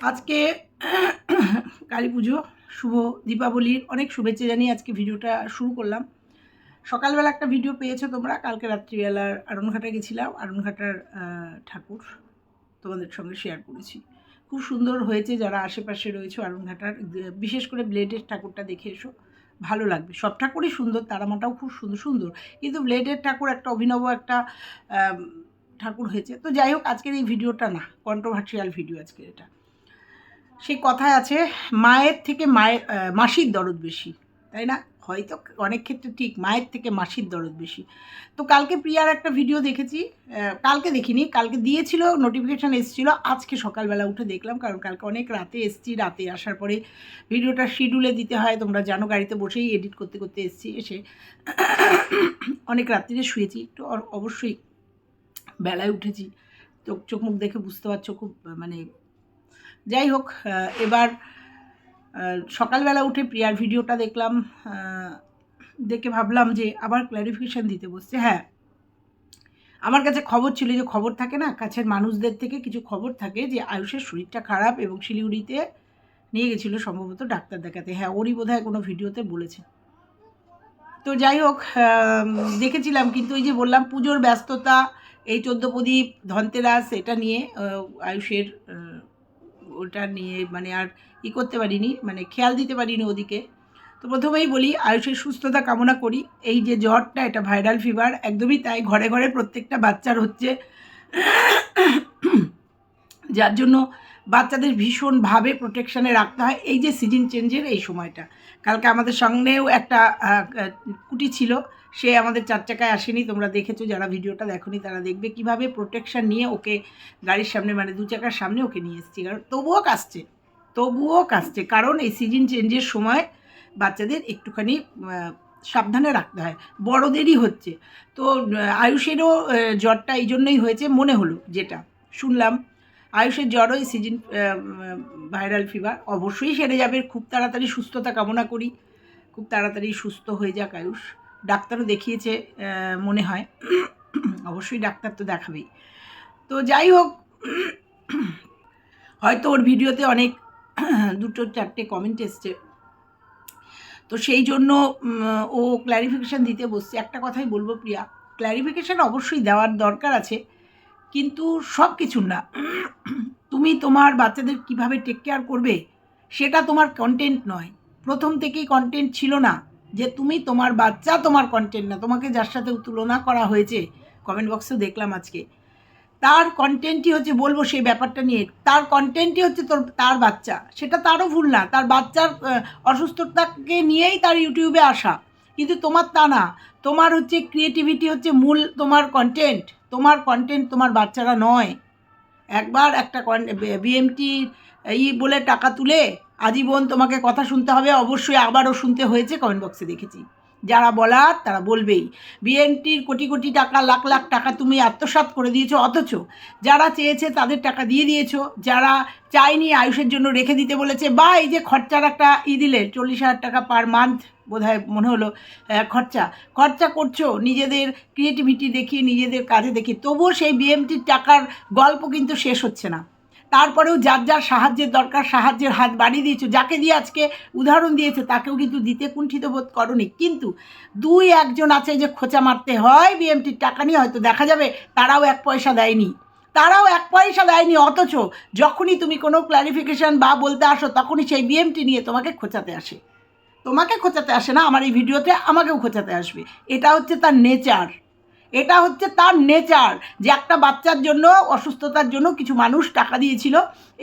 আজকে কালী পুজো শুভ দীপাবলির অনেক শুভেচ্ছা জানিয়ে আজকে ভিডিওটা শুরু করলাম। সকালবেলা একটা ভিডিও পেয়েছ তোমরা কালকে রাত্রিবেলার আরণঘাটা গেছিলাম আরণঘাটার আহ, ঠাকুর তোমাদের সঙ্গে শেয়ার করেছি। খুব সুন্দর হয়েছে যারা আশেপাশে রয়েছে আরণঘাটার বিশেষ করে ব্লেডের ঠাকুরটা দেখে এসো ভালো লাগবে। সব ঠাকুরই সুন্দর তারামাটাও খুব সুন্দর সুন্দর। কিন্তু ব্লেডের ঠাকুর একটা অভিনব একটা ঠাকুর হয়েছে। তো যাই হোক আজকের এই ভিডিওটা না কন্ট্রোভার্সিয়াল ভিডিও আজকের এটা। সেই কথায় আছে, মায়ের থেকে মায়ের মাসির দরদ বেশি, তাই না? হয়তো অনেক ক্ষেত্রে ঠিক, মায়ের থেকে মাসির দরদ বেশি। তো কালকে প্রিয়ার একটা ভিডিও দেখেছি কালকে দেখিনি, কালকে দিয়েছিল নোটিফিকেশান এসেছিল, আজকে সকালবেলা উঠে দেখলাম, কারণ কালকে অনেক রাতে এসছি, রাতে আসার পরে ভিডিওটা শিডিউলে দিতে হয়, তোমরা জানো, গাড়িতে বসেই এডিট করতে করতে এসছি, এসে অনেক রাত্রিরে শুয়েছি, একটু অবশ্যই বেলায় উঠেছি। চোখ চোখ মুখ দেখে বুঝতে পারছ, খুব মানে যাই হোক এবার সকালবেলা উঠে প্রিয়ার ভিডিওটা দেখলাম দেখে ভাবলাম যে আবার ক্ল্যারিফিকেশান দিতে বসছে। হ্যাঁ আমার কাছে খবর ছিল যে খবর থাকে না, কাছের মানুষদের থেকে কিছু খবর থাকে যে আয়ুষের শরীরটা খারাপ এবং শিলিগুড়িতে নিয়ে গেছিল সম্ভবত ডাক্তার দেখাতে। হ্যাঁ ওরই বোধহয় কোনো ভিডিওতে বলেছে। তো যাই হোক দেখেছিলাম, কিন্তু ওই যে বললাম পুজোর ব্যস্ততা, এই চোদ্দ প্রদীপ, ধনতেরাস, এটা নিয়ে আয়ুষের ওটা নিয়ে মানে আর ই করতে পারিনি মানে খেয়াল দিতে পারিনি ওদিকে। তো প্রথমেই বলি, আয়ুষের সুস্থতা কামনা করি। এই যে জ্বরটা, এটা ভাইরাল ফিভার একদমই তাই। ঘরে ঘরে প্রত্যেকটা বাচ্চার হচ্ছে, যার জন্য বাচ্চাদের ভীষণভাবে প্রোটেকশানে রাখতে হয়। এই যে সিজন চেঞ্জের এই সময়টা। কালকে আমাদের সঙ্গেও একটা কুটি ছিল। সে আমাদের চার চাকায় আসেনি, তোমরা দেখেছ যারা ভিডিওটা দেখোনি তারা দেখবে কীভাবে প্রোটেকশান নিয়ে ওকে গাড়ির সামনে মানে দু চাকার সামনে ওকে নিয়ে এসেছি। কারণ তবুও কাশছে তবুও কাশছে। কারণ এই সিজন চেঞ্জের সময় বাচ্চাদের একটুখানি সাবধানে রাখতে হয়। বড়দেরই হচ্ছে। তো আয়ুষেরও জ্বরটা এই জন্যই হয়েছে, মনে হলো যেটা। শুনলাম, আয়ুষের জ্বরও এই সিজন ভাইরাল ফিভার অবশ্যই সেরে যাবে। খুব তাড়াতাড়ি সুস্থতা কামনা করি। খুব তাড়াতাড়ি সুস্থ হয়ে যাক আয়ুষ। ডাক্তারও দেখিয়েছে মনে হয়। অবশ্যই ডাক্তার তো দেখাবেই। তো যাই হোক, হয়তো ওর ভিডিওতে অনেক, দুটো চারটে কমেন্ট এসছে। তো সেই জন্য ও ক্ল্যারিফিকেশান দিতে বসছে। একটা কথাই বলব প্রিয়া ক্ল্যারিফিকেশান অবশ্যই দেওয়ার দরকার আছে, কিন্তু সব কিছুর না। তুমি তোমার বাচ্চাদের কীভাবে টেক কেয়ার করবে, সেটা তোমার কন্টেন্ট নয়। প্রথম থেকেই কন্টেন্ট ছিল না। যে তুমি তোমার বাচ্চা তোমার কন্টেন্ট না, তোমাকে যার সাথে তুলনা করা হয়েছে কমেন্ট বক্সেও দেখলাম আজকে, তার কন্টেন্টই হচ্ছে বলব সেই ব্যাপারটা নিয়ে, তার কন্টেন্টই হচ্ছে তোর, তার বাচ্চা, সেটা তারও ভুল না, তার বাচ্চার অসুস্থতাকে নিয়েই তার ইউটিউবে আসা, কিন্তু তোমার তা না, তোমার হচ্ছে ক্রিয়েটিভিটি হচ্ছে মূল তোমার কন্টেন্ট তোমার কন্টেন্ট তোমার বাচ্চারা নয়, একবার একটা বিএমটি ই বলে টাকা তুলে আজীবন তোমাকে কথা শুনতে হবে, অবশ্যই আবারও শুনতে হয়েছে কমেন্ট বক্সে দেখেছি। যারা বলার, তারা বলবেই। বিএনটির কোটি কোটি টাকা, লাখ লাখ টাকা তুমি আত্মসাৎ করে দিয়েছ, অথচ যারা চেয়েছে তাদের টাকা দিয়ে দিয়েছ, যারা চায়নি আয়ুষের জন্য রেখে দিতে বলেছে, বা এই যে খরচার একটা ই দিলে, চল্লিশ হাজার টাকা পার মান্থ বোধহয় মনে হলো খরচা। খরচা করছ, নিজেদের ক্রিয়েটিভিটি দেখিয়ে, নিজেদের কাজে দেখি তবুও সেই বিএমটির টাকার গল্প কিন্তু শেষ হচ্ছে না। তারপরেও যার যার সাহায্যের দরকার, সাহায্যের হাত বাড়িয়ে দিয়েছ, যাকে দিয়ে আজকে উদাহরণ দিয়েছে, তাকেও কিন্তু দিতে কুণ্ঠিত বোধ করনি। কিন্তু দুই একজন আছে যে খোঁচা মারতে হয়, বিএমটির টাকা নিয়ে, হয়তো দেখা যাবে তারাও এক পয়সা দেয়নি। তারাও এক পয়সা দেয়নি, অথচ যখনই তুমি কোনো ক্ল্যারিফিকেশান বা বলতে আসো, তখনই সেই বিএমটি নিয়ে তোমাকে খোঁচাতে আসে। তোমাকে খোঁচাতে আসে না, আমার এই ভিডিওতে আমাকেও খোঁচাতে আসবে। এটা হচ্ছে তার নেচার এটা হচ্ছে তার নেচার যে একটা বাচ্চার জন্য, অসুস্থতার জন্য কিছু মানুষ টাকা দিয়েছিল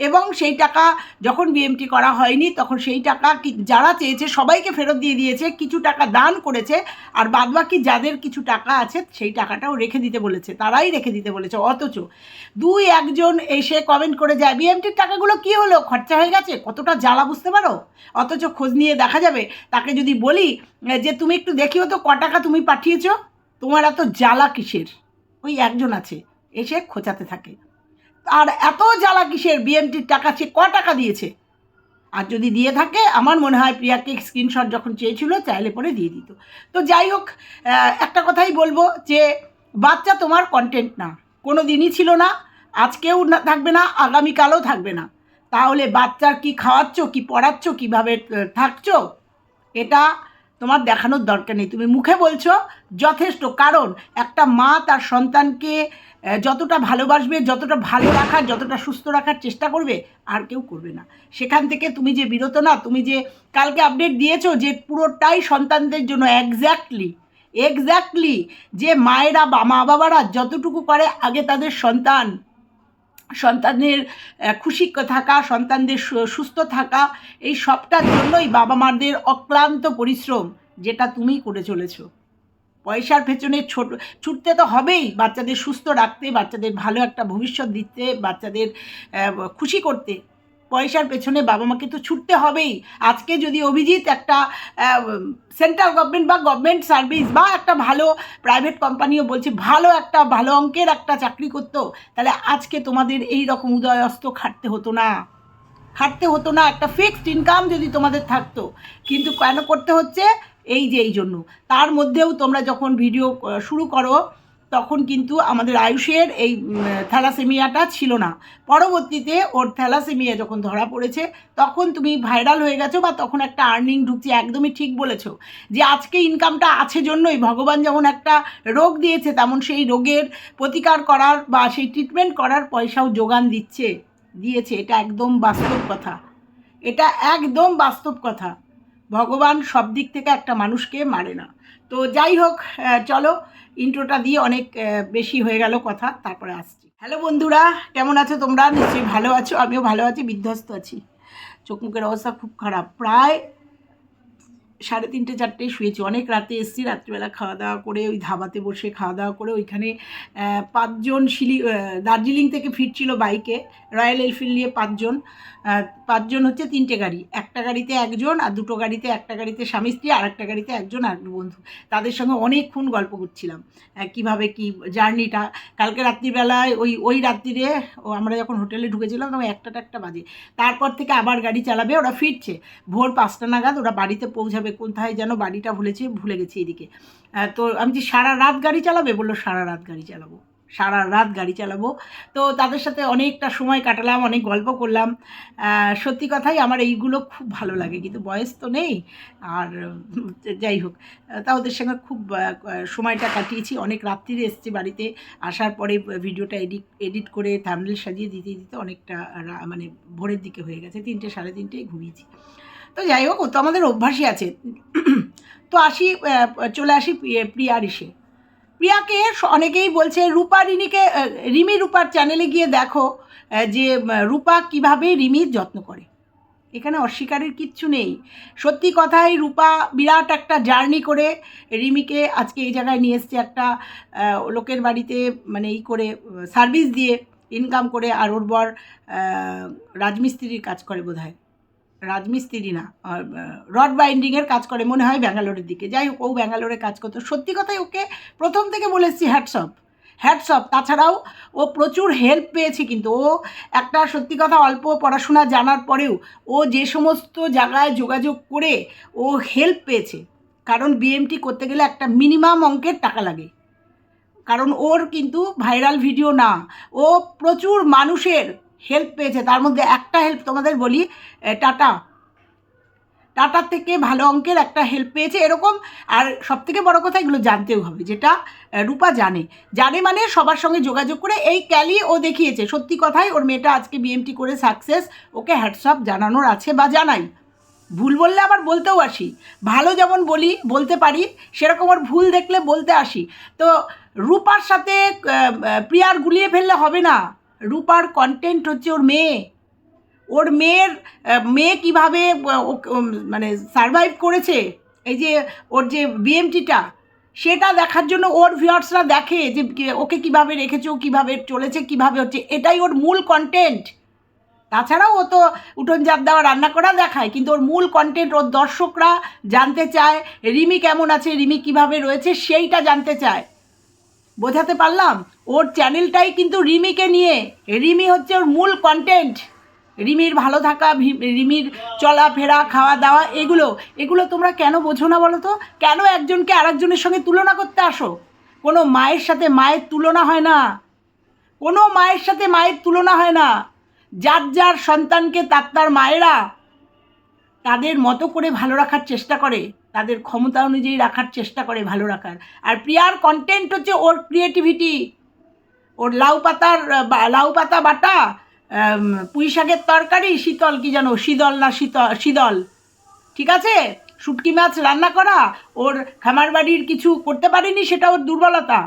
এবং সেই টাকা যখন বিএমটি করা হয়নি, তখন সেই টাকা যারা চেয়েছে সবাইকে ফেরত দিয়ে দিয়েছে, কিছু টাকা দান করেছে আর বাদবাকি যাদের কিছু টাকা আছে সেই টাকাটাও রেখে দিতে বলেছে, তারাই রেখে দিতে বলেছে অথচ। দুই একজন এসে কমেন্ট করে যায় বিএমটির টাকাগুলো কি হলো? খরচা হয়ে গেছে? কতটা জ্বালা বুঝতে পারো? অথচ খোঁজ নিয়ে দেখা যাবে। তাকে যদি বলি যে তুমি একটু দেখিও তো, ক টাকা তুমি পাঠিয়েছো? তোমার এত জ্বালা কিসের? ওই একজন আছে, এসে খোঁচাতে থাকে। আর এত জ্বালা কিসের? বিএমটির টাকা সে ক টাকা দিয়েছে? আর যদি দিয়ে থাকে, আমার মনে হয় প্রিয়াকে স্ক্রিনশট যখন চেয়েছিল, চাইলে পরে দিয়ে দিত। তো যাই হোক একটা কথাই বলব যে, বাচ্চা তোমার কন্টেন্ট না। কোনো দিনই ছিল না, আজকেও না, থাকবে না, আগামীকালও থাকবে না। তাহলে বাচ্চার কি খাওয়াচ্ছ, কি পড়াচ্ছ, কীভাবে থাকছো? এটা তোমার দেখানোর দরকার নেই। তুমি মুখে বলছো যথেষ্ট, কারণ একটা মা তার সন্তানকে যতটা ভালোবাসবে, যতটা ভালো রাখার, যতটা সুস্থ রাখার চেষ্টা করবে, আর কেউ করবে না। সেখান থেকে তুমি যে বিরত না, তুমি যে কালকে আপডেট দিয়েছ যে পুরোটাই সন্তানদের জন্য এক্স্যাক্টলি এক্স্যাক্টলি যে মায়েরা বা মা বাবারা যতটুকু পারে আগে তাদের সন্তান সন্তানের খুশি থাকা, সন্তানদের সুস্থ থাকা, এই সবটার জন্যই বাবা মারদের অক্লান্ত পরিশ্রম যেটা তুমি করে চলেছো। পয়সার পেছনে ছোট, ছুটতে তো হবেই বাচ্চাদের সুস্থ রাখতে, বাচ্চাদের ভালো একটা ভবিষ্যৎ দিতে, বাচ্চাদের খুশি করতে। পয়সার পেছনে বাবা মাকে তো ছুটতে হবেই। আজকে যদি অভিজিৎ একটা সেন্ট্রাল গভর্নমেন্ট বা গভর্নমেন্ট সার্ভিস বা একটা ভালো প্রাইভেট কোম্পানিও বলছে, ভালো একটা, ভালো অঙ্কের একটা চাকরি করতো, তাহলে আজকে তোমাদের এই রকম উদয়স্ত খাটতে হতো না। খাটতে হতো না, একটা ফিক্সড ইনকাম যদি তোমাদের থাকতো। কিন্তু কেন করতে হচ্ছে? এই যে, এই জন্য। তার মধ্যেও তোমরা যখন ভিডিও শুরু করো তখন কিন্তু আমাদের আয়ুষের এই থ্যালাসেমিয়াটা ছিল না। পরবর্তীতে ওর থ্যালাসেমিয়া যখন ধরা পড়েছে, তখন তুমি ভাইরাল হয়ে গেছো বা তখন একটা আর্নিং ঢুকছে, একদমই ঠিক বলেছ যে আজকে ইনকামটা আছে জন্যই, ভগবান যেমন একটা রোগ দিয়েছে, তেমন সেই রোগের প্রতিকার করার বা সেই ট্রিটমেন্ট করার পয়সাও যোগান দিচ্ছে, দিয়েছে। এটা একদম বাস্তব কথা। এটা একদম বাস্তব কথা। ভগবান সব দিক থেকে একটা মানুষকে মারে না। তো যাই হোক চলো ইন্ট্রোটা দিয়ে অনেক বেশি হয়ে গেল কথা, তারপরে আসছি। হ্যালো বন্ধুরা, কেমন আছো তোমরা? নিশ্চয়ই ভালো আছো, আমিও ভালো আছি, বিধ্বস্ত আছি। চোখ মুখের অবস্থা খুব খারাপ। প্রায় সাড়ে তিনটে চারটেয় শুয়েছি। অনেক রাতে এসেছি, রাত্রিবেলা খাওয়া দাওয়া করে ওই ধাবাতে বসে খাওয়া দাওয়া করে ওইখানে পাঁচজন শিলি দার্জিলিং থেকে ফিরছিল বাইকে, রয়্যাল এনফিল্ড নিয়ে পাঁচজন। পাঁচজন হচ্ছে তিনটে গাড়ি, একটা গাড়িতে একজন আর দুটো গাড়িতে, একটা গাড়িতে স্বামী স্ত্রী আর একটা গাড়িতে একজন আর বন্ধু। তাদের সঙ্গে অনেকক্ষণ গল্প করছিলাম কীভাবে কি জার্নিটা। কালকে রাত্রিবেলায় ওই ওই রাত্রিরে ও আমরা যখন হোটেলে ঢুকেছিলাম তখন একটা একটা বাজে। তারপর থেকে আবার গাড়ি চালাবে, ওরা ফিরছে। ভোর পাঁচটা নাগাদ ওরা বাড়িতে পৌঁছাবে কোথায় যেন বাড়িটা ভুলেছে, ভুলে গেছি এদিকে। তো আমি যে সারা রাত গাড়ি চালাবে, বলল, সারা রাত গাড়ি চালাবো, সারা রাত গাড়ি চালাবো। তো তাদের সাথে অনেকটা সময় কাটালাম, অনেক গল্প করলাম। সত্যি কথাই আমার এইগুলো খুব ভালো লাগে, কিন্তু বয়স তো নেই। আর যাই হোক তা ওদের সঙ্গে খুব সময়টা কাটিয়েছি, অনেক রাত্রিরে এসেছি বাড়িতে। আসার পরে ভিডিওটা এডিট এডিট করে থামনেল সাজিয়ে দিতে দিতে অনেকটা মানে ভোরের দিকে হয়ে গেছে, তিনটে, সাড়ে তিনটেই ঘুমিয়েছি। তো যাই হোক, ও তো আমাদের অভ্যাসই আছে। তো আসি চলে আসি প্রিয়া- ইসে প্রিয়াকে অনেকেই বলছে, রূপা রিনিকে রিমি রূপার চ্যানেলে গিয়ে দেখো যে রূপা কীভাবে রিমির যত্ন করে। এখানে অস্বীকারের কিচ্ছু নেই। সত্যি কথাই রূপা বিরাট একটা জার্নি করে রিমিকে আজকে এই জায়গায় নিয়ে এসছে একটা লোকের বাড়িতে মানে ই করে সার্ভিস দিয়ে ইনকাম করে, আর ওর বর রাজমিস্ত্রির কাজ করে বোধ হয় রাজমিস্ত্রি না রড বাইন্ডিংয়ের কাজ করে মনে হয় ব্যাঙ্গালোরের দিকে। যাই হোক, ও ব্যাঙ্গালোরে কাজ করতো। সত্যি কথাই ওকে প্রথম থেকে বলে এসেছি হ্যাটসঅপ হ্যাটসঅপ তাছাড়াও ও প্রচুর হেল্প পেয়েছে কিন্তু। ও একটা সত্যি কথা অল্প পড়াশোনা জানার পরেও ও যে সমস্ত জায়গায় যোগাযোগ করে ও হেল্প পেয়েছে। কারণ বিএমটি করতে গেলে একটা মিনিমাম অঙ্কের টাকা লাগে। কারণ ওর কিন্তু ভাইরাল ভিডিও না। ও প্রচুর মানুষের হেল্প পেয়েছে। তার মধ্যে একটা হেল্প তোমাদের বলি টাটা। টাটার থেকে ভালো অঙ্কের একটা হেল্প পেয়েছে এরকম। আর সব থেকে বড় কথা এগুলো জানতেও হবে, যেটা রূপা জানে। জানে মানে সবার সঙ্গে যোগাযোগ করে এই ক্যালি ও দেখিয়েছে। সত্যি কথাই ওর মেয়েটা আজকে বিএমটি করে সাকসেস ওকে হ্যাটসঅপ জানানোর আছে বা জানাই। ভুল বললে আবার বলতেও আসি। ভালো যেমন বলি, বলতে পারি, সেরকম ওর ভুল দেখলে বলতে আসি। তো রূপার সাথে প্রিয়ার গুলিয়ে ফেললে হবে না। রূপার কন্টেন্ট হচ্ছে ওর মেয়ে। ওর মেয়ের মেয়ে কীভাবে মানে সারভাইভ করেছে? এই যে ওর যে বিএমটিটা সেটা দেখার জন্য ওর ভিউয়ার্সরা দেখে যে ওকে কীভাবে রেখেছে, ও কীভাবে চলেছে, কীভাবে হচ্ছে, এটাই ওর মূল কন্টেন্ট তাছাড়াও ও তো উঠোন জাত দেওয়া, রান্না করা দেখায়, কিন্তু ওর মূল কন্টেন্ট ওর দর্শকরা জানতে চায়, রিমি কেমন আছে, রিমি কীভাবে রয়েছে, সেইটা জানতে চায়। বোঝাতে পারলাম, ওর চ্যানেলটাই কিন্তু রিমিকে নিয়ে। রিমি হচ্ছে ওর মূল কন্টেন্ট রিমির ভালো থাকা রিমির চলাফেরা খাওয়া দাওয়া, এগুলো। এগুলো তোমরা কেন বোঝো না বলো তো? কেন একজনকে আরেকজনের সঙ্গে তুলনা করতে আসো? কোনো মায়ের সাথে মায়ের তুলনা হয় না। কোনো মায়ের সাথে মায়ের তুলনা হয় না। যার যার সন্তানকে তার তার মায়েরা তাদের মতো করে ভালো রাখার চেষ্টা করে, তাদের ক্ষমতা অনুযায়ী রাখার চেষ্টা করে ভালো রাখার। আর প্রিয়ার কন্টেন্ট হচ্ছে ওর ক্রিয়েটিভিটি ওর লাউ পাতার লাউ পাতা বাটা পুঁই শাকের তরকারি, শীতল কি জানো, শীতল না শীতল শীতল। ঠিক আছে? শুটকি মাছ রান্না করা, ওর খামার বাড়ির কিছু করতে পারেনি, সেটা ওর দুর্বলতা।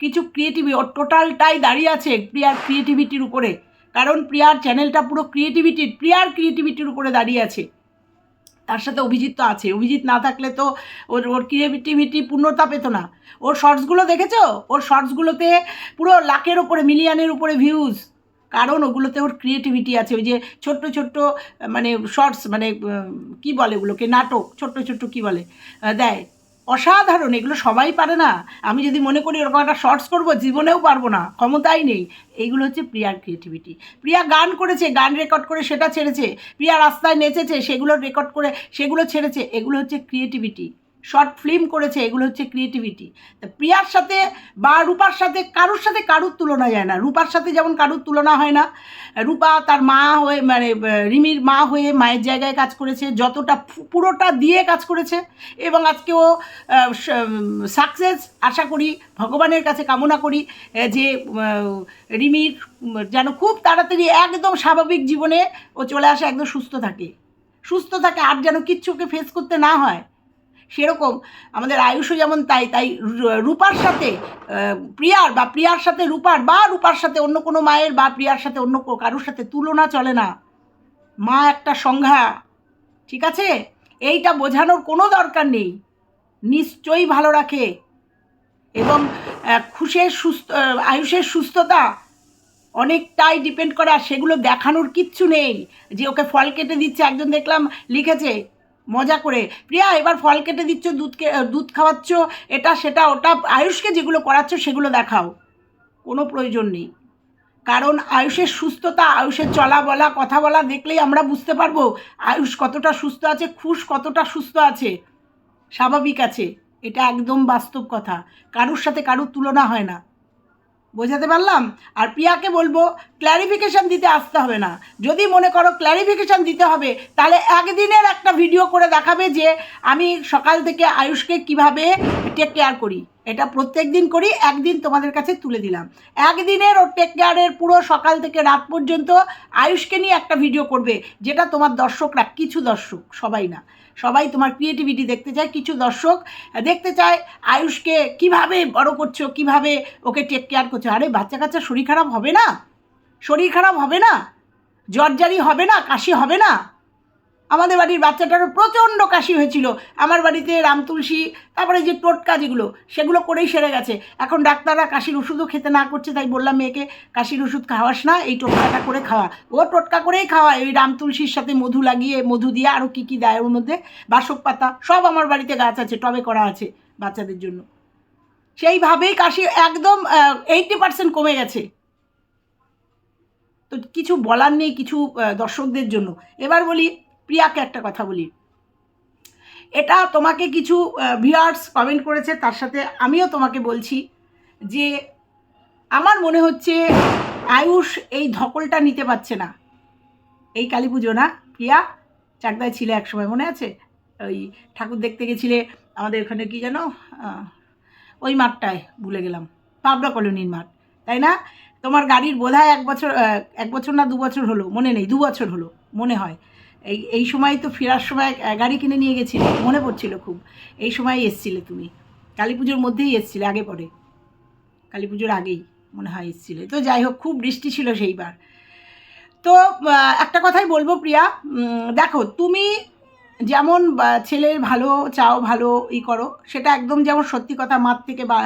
কিছু ক্রিয়েটিভি ওর টোটালটাই দাঁড়িয়ে আছে প্রিয়ার ক্রিয়েটিভিটির উপরে। কারণ প্রিয়ার চ্যানেলটা পুরো ক্রিয়েটিভিটির প্রিয়ার ক্রিয়েটিভিটির উপরে দাঁড়িয়ে আছে। তার সাথে অভিজিৎ তো আছে। অভিজিৎ না থাকলে তো ওর ওর ক্রিয়েটিভিটি পূর্ণতা পেতো না। ওর শর্টসগুলো দেখেছ? ওর শর্টসগুলোতে পুরো লাখের উপরে মিলিয়নের উপরে ভিউজ কারণ ওগুলোতে ওর ক্রিয়েটিভিটি আছে। ওই যে ছোট্ট ছোট্ট মানে শর্টস মানে কি বলে ওগুলোকে? নাটক, ছোট্ট ছোট্ট কি বলে? দেয়। অসাধারণ, এগুলো সবাই পারে না। আমি যদি মনে করি ওরকম একটা শর্টস করব জীবনেও পারব না, ক্ষমতাই নেই। এইগুলো হচ্ছে প্রিয়ার ক্রিয়েটিভিটি প্রিয়া গান করেছে, গান রেকর্ড করে সেটা ছেড়েছে। প্রিয়া রাস্তায় নেচেছে, সেগুলো রেকর্ড করে সেগুলো ছেড়েছে। এগুলো হচ্ছে ক্রিয়েটিভিটি শর্ট ফিল্ম করেছে, এগুলো হচ্ছে ক্রিয়েটিভিটি তা প্রিয়ার সাথে বা রূপার সাথে কারুর সাথে কারুর তুলনা যায় না। রূপার সাথে যেমন কারুর তুলনা হয় না, রূপা তার মা হয়ে মানে রিমির মা হয়ে মায়ের জায়গায় কাজ করেছে, যতটা পুরোটা দিয়ে কাজ করেছে, এবং আজকে ও সাকসেস আশা করি, ভগবানের কাছে কামনা করি যে রিমির যেন খুব তাড়াতাড়ি একদম স্বাভাবিক জীবনে ও চলে আসে, একদম সুস্থ থাকে। সুস্থ থাকে, আর যেন কিচ্ছুকে ফেস করতে না হয়। সেরকম আমাদের আয়ুষও যেমন তাই তাই রূপার সাথে প্রিয়ার বা প্রিয়ার সাথে রূপার বা রূপার সাথে অন্য কোনো মায়ের বা প্রিয়ার সাথে অন্য কারোর সাথে তুলনা চলে না। মা একটা সংজ্ঞা, ঠিক আছে? এইটা বোঝানোর কোনো দরকার নেই। নিশ্চয়ই ভালো রাখে। এবং খুশের সুস্থ আয়ুষের সুস্থতা অনেকটাই ডিপেন্ড করে, আর সেগুলো দেখানোর কিচ্ছু নেই। যে ওকে ফল কেটে দিচ্ছে, একজন দেখলাম লিখেছে মজা করে। প্রিয়া, এবার ফল কেটে দিচ্ছ দুধকে দুধ খাওয়াচ্ছ, এটা, সেটা, ওটা, আয়ুষকে যেগুলো করাচ্ছ, সেগুলো দেখাও। কোনো প্রয়োজন নেই। কারণ আয়ুষের সুস্থতা, আয়ুষের চলা বলা, কথা বলা দেখলেই আমরা বুঝতে পারব আয়ুষ কতটা সুস্থ আছে, খুশ কতটা সুস্থ আছে। স্বাভাবিক আছে। এটা একদম বাস্তব কথা। কারুর সাথে কারুর তুলনা হয় না। বোঝাতে পারলাম? আর প্রিয়াকে বলব ক্ল্যারিফিকেশান দিতে আসতে হবে না। যদি মনে করো ক্ল্যারিফিকেশান দিতে হবে, তাহলে একদিনের একটা ভিডিও করে দেখাবে যে আমি সকাল থেকে আয়ুষকে কীভাবে টেক কেয়ার করি। এটা প্রত্যেক দিন করি, একদিন তোমাদের কাছে তুলে দিলাম। একদিনের ও টেক কেয়ারের পুরো সকাল থেকে রাত পর্যন্ত আয়ুষকে নিয়ে একটা ভিডিও করবে, যেটা তোমার দর্শকরা, কিছু দর্শক, সবাই না। সবাই তোমার ক্রিয়েটিভিটি দেখতে চায়, কিছু দর্শক দেখতে চায়, আয়ুষকে কীভাবে বড় করছ, কীভাবে ওকে টেক কেয়ার করছ? আরে, বাচ্চা কাচ্চা শরীর খারাপ হবে না? শরীর খারাপ হবে না? জ্বরজারি হবে না? কাশি হবে না? আমাদের বাড়ির বাচ্চাটারও প্রচণ্ড কাশি হয়েছিল। আমার বাড়িতে রাম তুলসী, তারপরে যে টোটকা যেগুলো, সেগুলো করেই সেরে গেছে। এখন ডাক্তাররা কাশির ওষুধও খেতে না করছে, তাই বললাম মেয়েকে, কাশির ওষুধ খাওয়াস না, এই টোটকাটা করে খাওয়া। ও টোটকা করেই খাওয়ায় ওই রাম তুলসীর সাথে মধু লাগিয়ে, মধু দিয়ে আরও কী কী দেয় ওর মধ্যে? বাসক পাতা, সব আমার বাড়িতে গাছ আছে, টবে করা আছে বাচ্চাদের জন্য। সেইভাবেই কাশি একদম এইটটি পার্সেন্ট কমে গেছে। তো কিছু বলার নেই, কিছু দর্শকদের জন্য। এবার বলি প্রিয়াকে একটা কথা বলি। এটা তোমাকে কিছু ভিউয়ার্স কমেন্ট করেছে, তার সাথে আমিও তোমাকে বলছি যে, আমার মনে হচ্ছে আয়ুষ এই ধকলটা নিতে পারছে না। এই কালী পুজো না? প্রিয়া, চাকদায় ছিলে এক সময় মনে আছে? ওই ঠাকুর দেখতে গেছিলে, আমাদের এখানে কি যেন ওই মাঠটায়, ভুলে গেলাম। পাবলা কলোনির মাঠ, তাই না? তোমার গাড়ির বোধহয় এক বছর এক বছর না দু বছর হলো, মনে নেই, দু বছর হলো, মনে হয়। এই এই সময় তো ফেরার সময় গাড়ি কিনে নিয়ে গেছিলে, মনে পড়ছিল খুব। এই সময় এসছিলে তুমি। কালী পুজোর মধ্যেই এসছিলে, আগে পরে। কালী পুজোর আগেই মনে হয় এসছিলে। তো যাই হোক, খুব বৃষ্টি ছিল সেইবার। তো একটা কথাই বলব প্রিয়া। দেখো, তুমি যেমন ছেলের ভালো, চাও ভালো, ই করো, সেটা একদম যেমন সত্যি কথা, মার থেকে বা,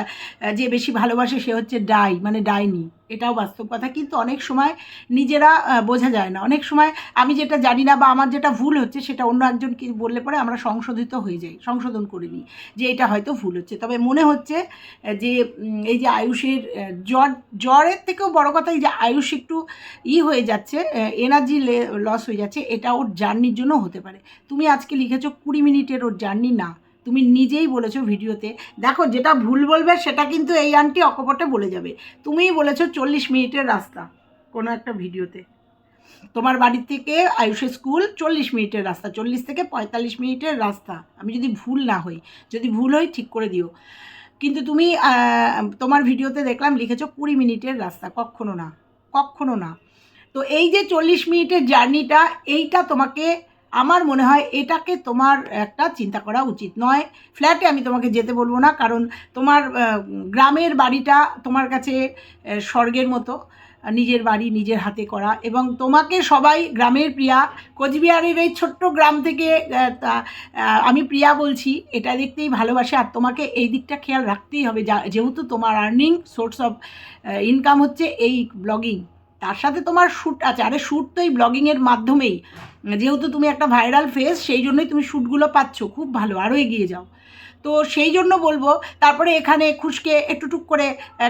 যে বেশি ভালোবাসে সে হচ্ছে ডাই মানে ডাইনি। এটাও বাস্তব কথা। কিন্তু অনেক সময় নিজেরা বোঝা যায় না। অনেক সময় আমি যেটা জানি না বা আমার যেটা ভুল হচ্ছে সেটা অন্য একজন কি বললে পরে আমরা সংশোধিত হয়ে যাই, সংশোধন করে নিই যে এটা হয়তো ভুল হচ্ছে। তবে মনে হচ্ছে যে এই যে আয়ুষের জ্বর, জ্বরের থেকেও বড় কথা এই যে আয়ুষ একটু ই হয়ে যাচ্ছে এনার্জি লস হয়ে যাচ্ছে, এটা ওর জার্নির জন্য হতে পারে। তুমি আজকে লিখেছো কুড়ি মিনিটের ওর জার্নি না। তুমি নিজেই বলেছ ভিডিওতে। দেখো, যেটা ভুল বলবে, সেটা কিন্তু এই আন্টি অকপটে বলে যাবে। তুমিই বলেছ চল্লিশ মিনিটের রাস্তা কোনো একটা ভিডিওতে। তোমার বাড়ির থেকে আয়ুষের স্কুল চল্লিশ মিনিটের রাস্তা, চল্লিশ থেকে পঁয়তাল্লিশ মিনিটের রাস্তা। আমি যদি ভুল না হই, যদি ভুল হই, ঠিক করে দিও। কিন্তু তুমি তোমার ভিডিওতে দেখলাম, লিখেছো কুড়ি মিনিটের রাস্তা। কখনো না কখনো না। তো এই যে চল্লিশ মিনিটের জার্নিটা, এইটা তোমাকে আমার মনে হয় এটাকে তোমার একটা চিন্তা করা উচিত। নয় ফ্ল্যাটে আমি তোমাকে যেতে বলব না, কারণ তোমার গ্রামের বাড়িটা তোমার কাছে স্বর্গের মতো, নিজের বাড়ি নিজের হাতে করা এবং তোমাকে সবাই, গ্রামের প্রিয়া, কোচবিহারের এই ছোট্ট গ্রাম থেকে আমি প্রিয়া বলছি, এটা দেখতেই ভালোবাসে আর তোমাকে এই দিকটা খেয়াল রাখতেই হবে যেহেতু তোমার আর্নিং সোর্স অফ ইনকাম হচ্ছে এই ব্লগিং তার সাথে তোমার শ্যুট আছে আরে শ্যুট তো এই ব্লগিংয়ের মাধ্যমেই। যেহেতু তুমি একটা ভাইরাল ফেস সেই জন্যই তুমি শ্যুটগুলো পাচ্ছ। খুব ভালো আরও এগিয়ে যাও। তো সেই জন্য বলব, তারপরে এখানে খুশকে একটু টুক করে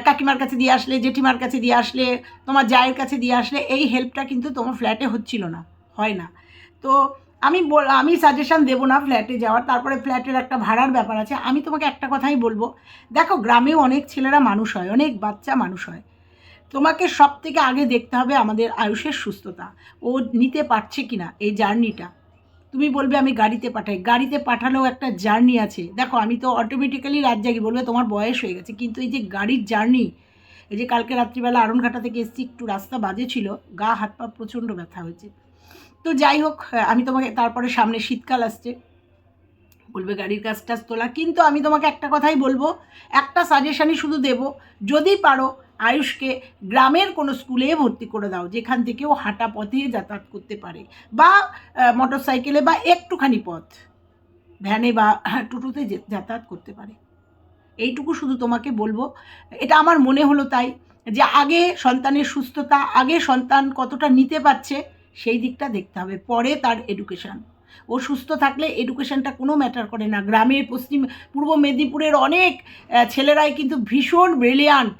কাকিমার কাছে দিয়ে আসলে, জেঠিমার কাছে দিয়ে আসলে, তোমার জায়ের কাছে দিয়ে আসলে, এই হেল্পটা কিন্তু তোমার ফ্ল্যাটে হচ্ছিল না, হয় না। তো আমি আমি সাজেশান দেবো না ফ্ল্যাটে যাওয়ার, তারপরে ফ্ল্যাটের একটা ভাড়ার ব্যাপার আছে। আমি তোমাকে একটা কথাই বলব, দেখো, গ্রামেও অনেক ছেলেরা মানুষ হয়, অনেক বাচ্চা মানুষ হয়। তোমাকে সব থেকে আগে দেখতে হবে আমাদের আয়ুষের সুস্থতা। ও নিতে পারছে কি না এই জার্নিটা। তুমি বলবে, আমি গাড়িতে পাঠাই। গাড়িতে পাঠালেও একটা জার্নি আছে। দেখো, আমি তো অটোমেটিক্যালি রাত জাগি, বলবে, তোমার বয়স হয়ে গেছে। কিন্তু এই যে গাড়ির জার্নি, এই যে কালকে রাত্রিবেলা আরনঘাটা থেকে এসছি, একটু রাস্তা বাজে ছিল, গা, হাত, পা প্রচণ্ড ব্যথা হয়েছে। তো যাই হোক আমি তোমাকে তারপরে সামনে শীতকাল আসছে। বলবে, গাড়ির কাজ টাজ তোলা। কিন্তু আমি তোমাকে একটা কথাই বলব, একটা সাজেশানই শুধু দেব, যদি পারো আয়ুষকে গ্রামের কোনো স্কুলে ভর্তি করে দাও, যেখান থেকে ও হাঁটা পথে যাতায়াত করতে পারে। বা মোটর সাইকেলে বা একটুখানি পথ, ভ্যানে বা টোটোতে যাতায়াত করতে পারে। এইটুকু শুধু তোমাকে বলব। এটা আমার মনে হলো তাই, যে আগে সন্তানের সুস্থতা, আগে সন্তান কতটা নিতে পারছে, সেই দিকটা দেখতে হবে, পরে তার এডুকেশান ও সুস্থ থাকলে এডুকেশনটা কোনো ম্যাটার করে না। গ্রামের পশ্চিম, পূর্ব মেদিনীপুরের অনেক ছেলেরাই কিন্তু ভীষণ ব্রিলিয়ান্ট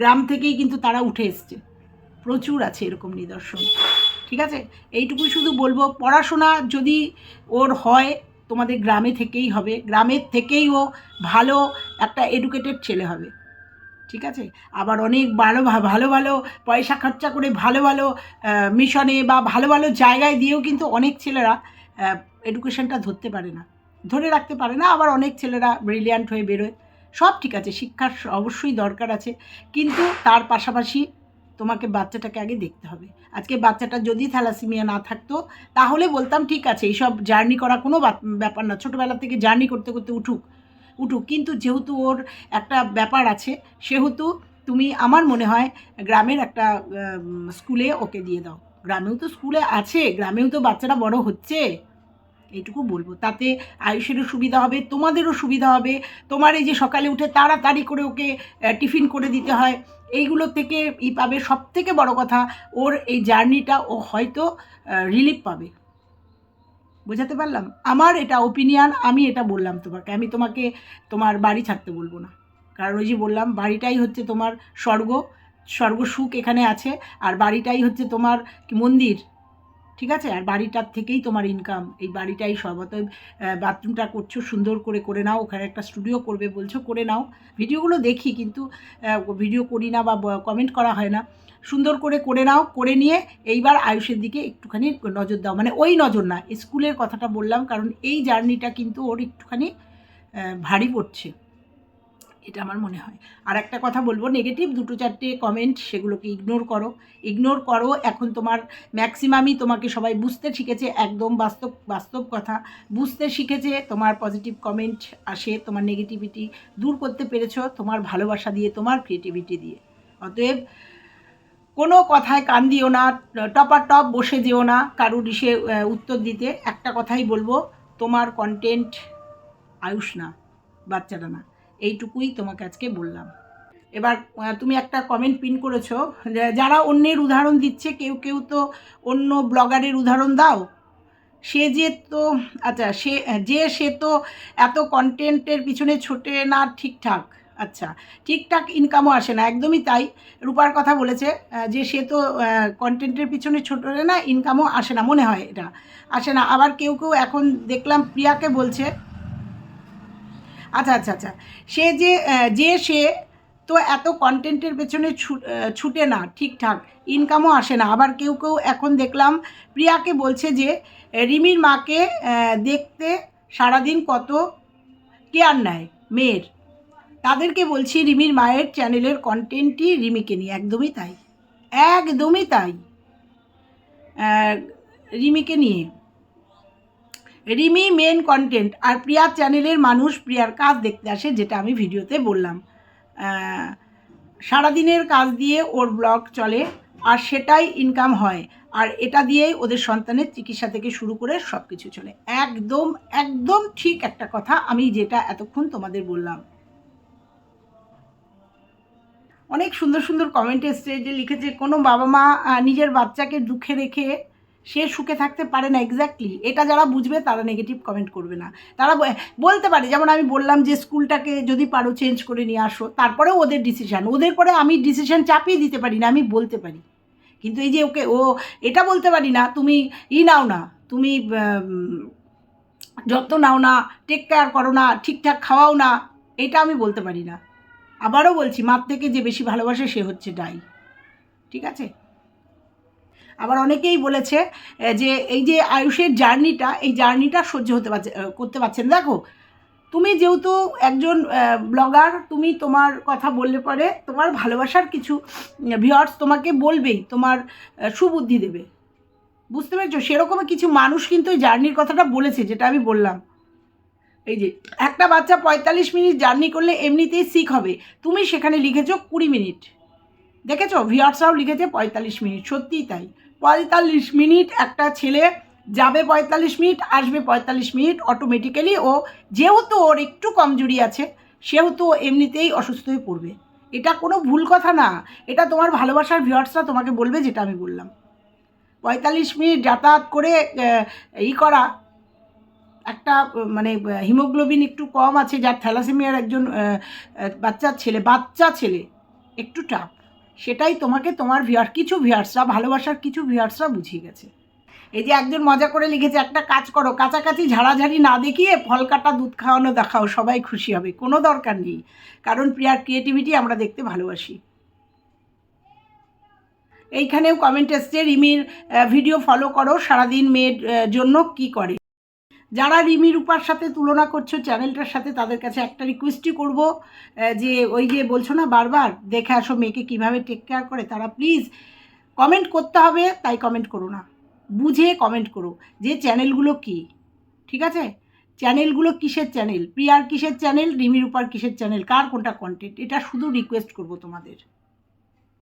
গ্রাম থেকেই কিন্তু তারা উঠে এসছে। প্রচুর আছে এরকম নিদর্শন। ঠিক আছে? এইটুকুই শুধু বলব, পড়াশোনা যদি ওর হয়, তোমাদের গ্রামে থেকেই হবে। গ্রামের থেকেই ও ভালো একটা এডুকেটেড ছেলে হবে। ঠিক আছে? আবার অনেক ভালো ভালো ভালো পয়সা খরচা করে ভালো ভালো মিশনে বা ভালো ভালো জায়গায় দিয়েও কিন্তু অনেক ছেলেরা এডুকেশনটা ধরতে পারে না। ধরে রাখতে পারে না, আবার অনেক ছেলেরা ব্রিলিয়ান্ট হয়ে বেরোয়। সব ঠিক আছে, শিক্ষার অবশ্যই দরকার আছে, কিন্তু তার পাশাপাশি তোমাকে বাচ্চাটাকে আগে দেখতে হবে। আজকে বাচ্চাটা যদি থ্যালাসিমিয়া না থাকতো, তাহলে বলতাম ঠিক আছে, এইসব জার্নি করা কোনো ব্যাপার না, ছোটোবেলা থেকে জার্নি করতে করতে উঠুক উঠুক, কিন্তু যেহেতু ওর একটা ব্যাপার আছে, সেহেতু তুমি আমার মনে হয় গ্রামের একটা স্কুলে ওকে দিয়ে দাও। গ্রামেও তো স্কুলে আছে, গ্রামেও তো বাচ্চারা বড় হচ্ছে। এইটুকু বলব। তাতে আয়ুষেরও সুবিধা হবে, তোমাদেরও সুবিধা হবে। তোমার এই যে সকালে উঠে তাড়াতাড়ি করে ওকে টিফিন করে দিতে হয়, এইগুলো থেকে ই পাবে। সব থেকে বড় কথা, ওর এই জার্নিটা ও হয়তো রিলিফ পাবে। বোঝাতে পারলাম? আমার এটা ওপিনিয়ন আমি এটা বললাম তোমাকে। আমি তোমাকে তোমার বাড়ি ছাড়তে বলব না। কারণ ওই যে বললাম, বাড়িটাই হচ্ছে তোমার স্বর্গ। স্বর্গ সুখ এখানে আছে। আর বাড়িটাই হচ্ছে তোমার মন্দির? ঠিক আছে? আর বাড়িটার থেকেই তোমার ইনকাম এই বাড়িটাই অতএব বাথরুমটা করছ, সুন্দর করে করে নাও। ওখানে একটা স্টুডিও করবে বলছো, করে নাও। ভিডিওগুলো দেখি কিন্তু ভিডিও করি না বা কমেন্ট করা হয় না। সুন্দর করে করে নাও, করে নিয়ে এইবার আয়ুষের দিকে একটুখানি নজর দাও। মানে ওই নজর না, স্কুলের কথাটা বললাম, কারণ এই জার্নিটা কিন্তু ওর একটুখানি ভারী পড়ছে। এটা আমার মনে হয়। আর একটা কথা বলব নেগেটিভ দুটো চারটে কমেন্ট সেগুলোকে ইগনোর করো। ইগনোর করো, এখন তোমার ম্যাক্সিমামই তোমাকে সবাই বুঝতে শিখেছে, একদম বাস্তব বাস্তব কথা। বুঝতে শিখেছে, তোমার পজিটিভ কমেন্ট আসে, তোমার নেগেটিভিটি দূর করতে পেরেছ, তোমার ভালোবাসা দিয়ে, তোমার ক্রিয়েটিভিটি দিয়ে। অতএব, কোনো কথায় কান দিও না টপার টপ বসে যেও না, কারুর ইসে উত্তর দিতে। একটা কথাই বলব, তোমার কন্টেন্ট আয়ুষ না, বাচ্চারা না। এইটুকুই তোমাকে আজকে বললাম। এবার তুমি একটা কমেন্ট পিন করেছ যারা অন্যের উদাহরণ দিচ্ছে, কেউ কেউ তো অন্য ব্লগারের উদাহরণ দাও। সে যে তো আচ্ছা সে, যে সে তো এত কন্টেন্টের পিছনে ছোটে না ঠিকঠাক আচ্ছা ঠিকঠাক ইনকামও আসে না, একদমই তাই। রূপার কথা বলেছে যে সে তো কন্টেন্টের পিছনে ছোটে না ইনকামও আসে না, মনে হয় এটা, আসে না। আবার কেউ কেউ এখন দেখলাম প্রিয়াকে বলছে আচ্ছা আচ্ছা আচ্ছা। সে যে যে সে তো এত কন্টেন্টের পেছনে ছুটে না ঠিকঠাক ইনকামও আসে না। আবার কেউ কেউ এখন দেখলাম প্রিয়াকে বলছে যে রিমির মাকে দেখতে সারাদিন কত কেয়ার নেয় মেয়ের। তাদেরকে বলছি, রিমির মায়ের চ্যানেলের কন্টেন্টই রিমিকে নিয়ে। একদমই তাই। একদমই তাই। রিমিকে নিয়ে। রিমি মেন কন্টেন্ট আর প্রিয়ার চ্যানেলের মানুষ প্রিয়ার কাজ দেখতে আসে, যেটা আমি ভিডিওতে বললাম। সারাদিনের কাজ দিয়ে ওর ব্লগ চলে আর সেটাই ইনকাম হয়। আর এটা দিয়েই ওদের সন্তানের চিকিৎসা থেকে শুরু করে সব কিছু চলে। একদম একদম ঠিক একটা কথা আমি যেটা এতক্ষণ তোমাদের বললাম। অনেক সুন্দর সুন্দর কমেন্ট এসছে যে লিখেছে, কোনো বাবা মা নিজের বাচ্চাকে দুঃখে রেখে সে সুখে থাকতে পারে না এক্স্যাক্টলি এটা যারা বুঝবে, তারা নেগেটিভ কমেন্ট করবে না। তারা বলতে পারে, যেমন আমি বললাম যে স্কুলটাকে যদি পারো চেঞ্জ করে নিয়ে আসো, তারপরেও ওদের ডিসিশান ওদের পরে আমি ডিসিশান চাপিয়ে দিতে পারি না, আমি বলতে পারি। কিন্তু এই যে ওকে, ও এটা বলতে পারি না, তুমি ই নাও না, তুমি যত্ন নাও না টেক কেয়ার করো না, ঠিকঠাক খাওয়াও না, এটা আমি বলতে পারি না। আবারও বলছি, মার থেকে যে বেশি ভালোবাসে সে হচ্ছে ডাই। ঠিক আছে? আবার অনেকেই বলেছে যে এই যে আয়ুষের জার্নিটা, এই জার্নিটা সহ্য হতে পারছে করতে পারছেন দেখো, তুমি যেহেতু একজন ব্লগার, তুমি তোমার কথা বললে পরে তোমার ভালোবাসার কিছু ভিওয়ার্স তোমাকে বলবেই, তোমার সুবুদ্ধি দেবে। বুঝতে পেরেছ? সেরকমই কিছু মানুষ কিন্তু ওই জার্নির কথাটা বলেছে, যেটা আমি বললাম। এই যে, একটা বাচ্চা পঁয়তাল্লিশ মিনিট জার্নি করলে এমনিতেই সিক হবে। তুমি সেখানে লিখেছো কুড়ি মিনিট। দেখেছ? ভিওয়ার্সরাও লিখেছে পঁয়তাল্লিশ মিনিট, সত্যিই তাই। পঁয়তাল্লিশ মিনিট একটা ছেলে যাবে পঁয়তাল্লিশ মিনিট, আসবে পঁয়তাল্লিশ মিনিট অটোমেটিক্যালি ও যেহেতু ওর একটু কমজোরি আছে, সেহেতু এমনিতেই অসুস্থ হয়ে পড়বে। এটা কোনো ভুল কথা না, এটা তোমার ভালোবাসার ভিওয়ার্সরা তোমাকে বলবে যেটা আমি বললাম। পঁয়তাল্লিশ মিনিট যাতায়াত করে ই করা, একটা মানে হিমোগ্লোবিন একটু কম আছে, যার থ্যালাসেমিয়ার একজন বাচ্চা ছেলে বাচ্চা ছেলে, একটু টাফ সেটাই তোমাকে তোমার ভিয়ার কিছু ভিয়ার্সরা ভালোবাসার কিছু ভিয়ার্সরা বুঝিয়ে গেছে। এই যে একজন মজা করে লিখেছে, একটা কাজ করো, কাছাকাছি ঝাড়াঝাড়ি না দেখিয়ে ফল কাটা, দুধ খাওয়ানো দেখাও, সবাই খুশি হবে, কোনো দরকার নেই। কারণ প্রিয়ার ক্রিয়েটিভিটি আমরা দেখতে ভালোবাসি। এইখানেও কমেন্ট এসছে, রিমির ভিডিও ফলো করো, সারাদিন মেয়ের জন্য কি করে? যারা রিমি রূপার সাথে তুলনা করছ, চ্যানেলটার সাথে তাদের কাছে একটা রিকোয়েস্টই করব যে ওই যে বলছো না বারবার, দেখে আসো মেয়েকে কীভাবে টেক কেয়ার করে, তারা প্লিজ কমেন্ট করতে হবে, তাই কমেন্ট করো না। বুঝে কমেন্ট করো যে চ্যানেলগুলো কি, ঠিক আছে? চ্যানেলগুলো কিসের চ্যানেল? প্রিয়ার কিসের চ্যানেল? রিমি রূপার কিসের চ্যানেল? কার কোনটা কন্টেন্ট এটা শুধু রিকোয়েস্ট করব তোমাদের।